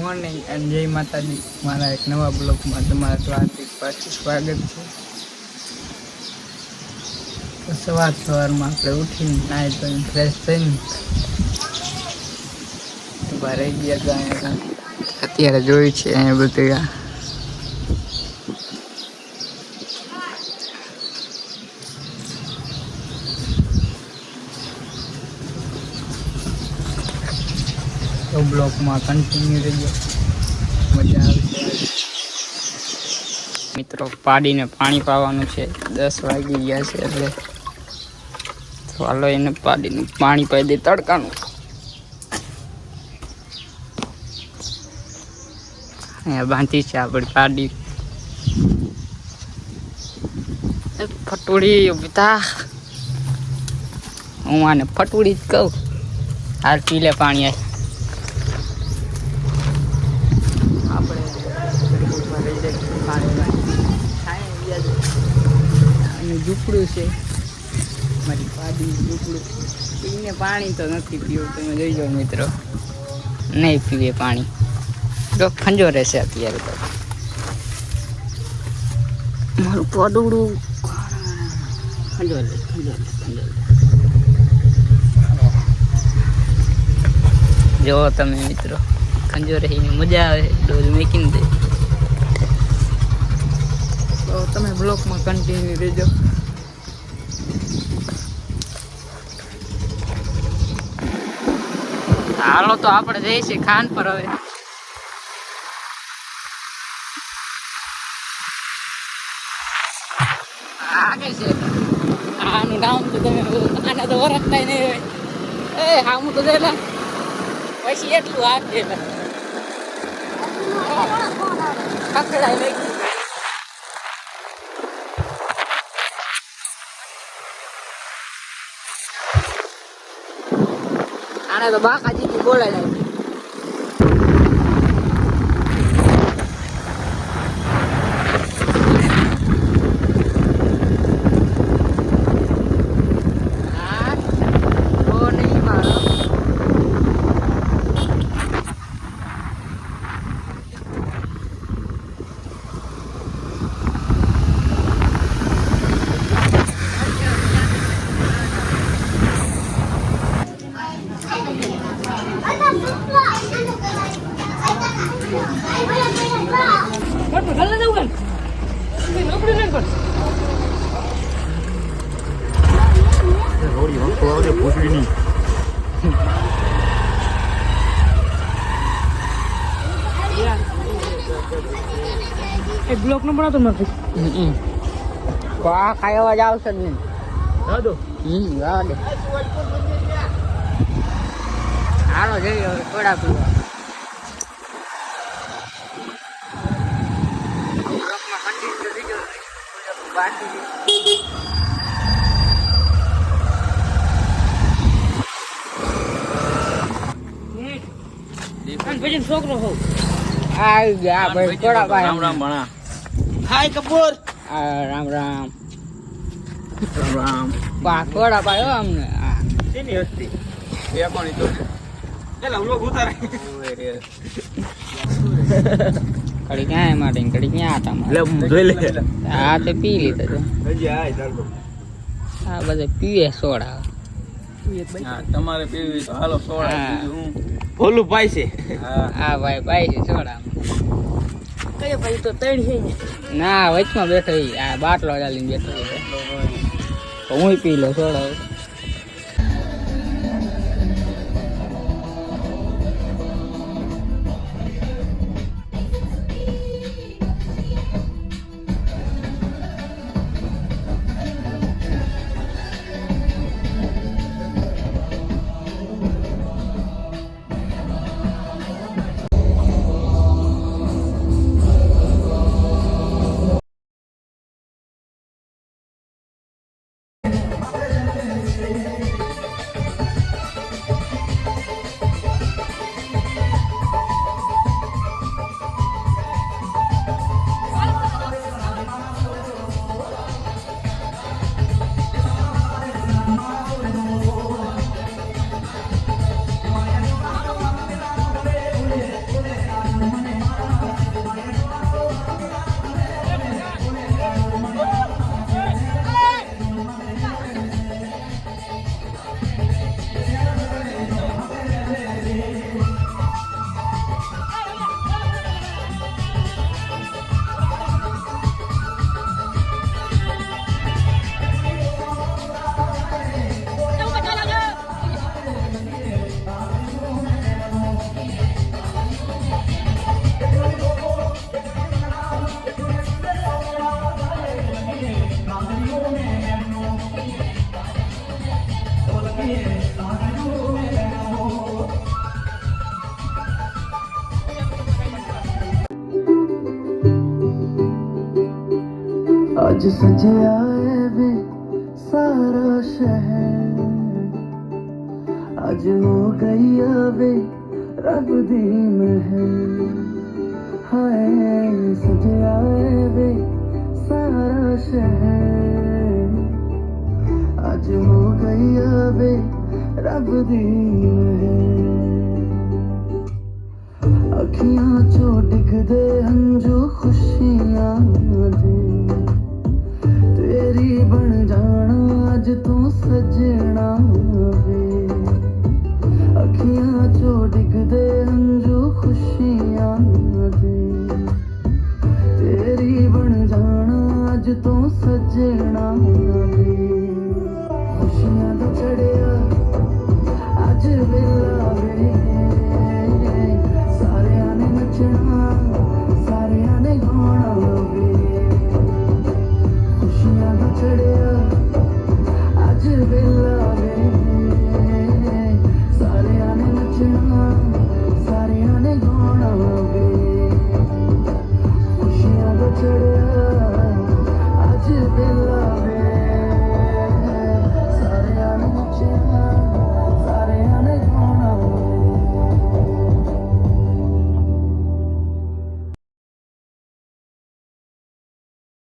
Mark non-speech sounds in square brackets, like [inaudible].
Morning and જય માતાજી મારા એક નવા બ્લોગમાં તમારું હાર્દિક પાછું સ્વાગત છે. સવાર સવારમાં આપણે ઉઠીને નાહી ધોઈને ફ્રેશ થઈને રહી ગયા હતા. અત્યારે જોયું છે અહીંયા બધું તો બ્લોકમાં કન્ટિન્યુ રહીએ મજા આવે. મિત્રો, પાડીને પાણી પાવાનું છે. દસ વાગી ગયા છે એટલે ચાલો એને પાડીને પાણી પાઈ દે તડકાનું. અહીંયા બાંધી છે આપણી પાડી. એ બધા હું આને ફટુડી જ કહું. હાલ પી લે પાણી ઝૂંપડું છે. મારી પાડી ઝૂંપડું પીને પાણી તો નથી પીવું, તમે જોઈ જાઓ મિત્રો. નહીં પીવે પાણી. તો ખંજો રહેશે અત્યારે તો. મારું પડુડું ખંજો લે ખંજો લે ખંજો લે જો તમે મિત્રો ખંજો રહીને મજા આવે, ડોલ મેકીને દે. તમે બ્લોકમાં કન્ટિન્યુ રહેજો. હાલો તો આપણે જઈએ છીએ ખાન પર હવે. આનું નામ તો તમે આના તો ઓળખતા નહીં હોય. એ હા હું તો પછી એટલું આપે ખકડાઈ લઈ આને તો બાકાજી બોલાય જાય હા તો નહીં મારો એક બ્લોક નો બનાવતો નથી આ કાંઈ અવાજ આવશે જ નહીં દાદો હમ વાહ દે જઈએ હવે થોડા પીવા બ્લોકમાં continue રહેજો. બાકી. પછી છોકરો હોઉં. આવી ગયા ભાઈ થોડા ભાઈ. રામ રામ ભણા. હાય કપૂર. આ રામ રામ. રામ રામ. બા થોડા ભાઈ હો અમને. આ. શેની હસ્તી? એ કોની તો. ઉતારે. [laughs] કડી ક્યાં માટે કડી ક્યાં હતા એટલે જોઈ લે. આ તે પી લીધો ચાલો આ બધે પીએ સોડા. તમારે પીવી તો હાલો સોડા હું. ભોલું પાય છે. હા. આ ભાઈ પાઈ છે સોડા કયો ભાઈ તો ત્રણ છે ના? વચમાં બેઠો આ બાટલો ચાલીને બેઠો. તો હું પી લો સોડા आज सज आए वे सारा शहर। आज हो गई आवे रब दी महल। हाय सज आए वे सारा शहर। आज हो गई आवे रब दी महल। अखियाँ चो डिगदे हंजू खुशियाँ। ਅੱਜ ਤੂੰ ਸਜਣਾ ਵੇ ਅੱਖੀਆਂ ਚੋਂ ਡਿੱਗਦੇ ਹੰਝੂ ਖੁਸ਼ੀਆਂ ਦੇ। ਤੇਰੀ ਬਣ ਜਾਣਾ ਅੱਜ ਤੂੰ ਸਜਣਾ ਵੇ। ਖੁਸ਼ੀਆਂ ਦਾ ਚੜਿਆ ਅੱਜ ਵੇਲਾ ਵੇ। ਸਾਰਿਆਂ ਨੇ ਨੱਚਣਾ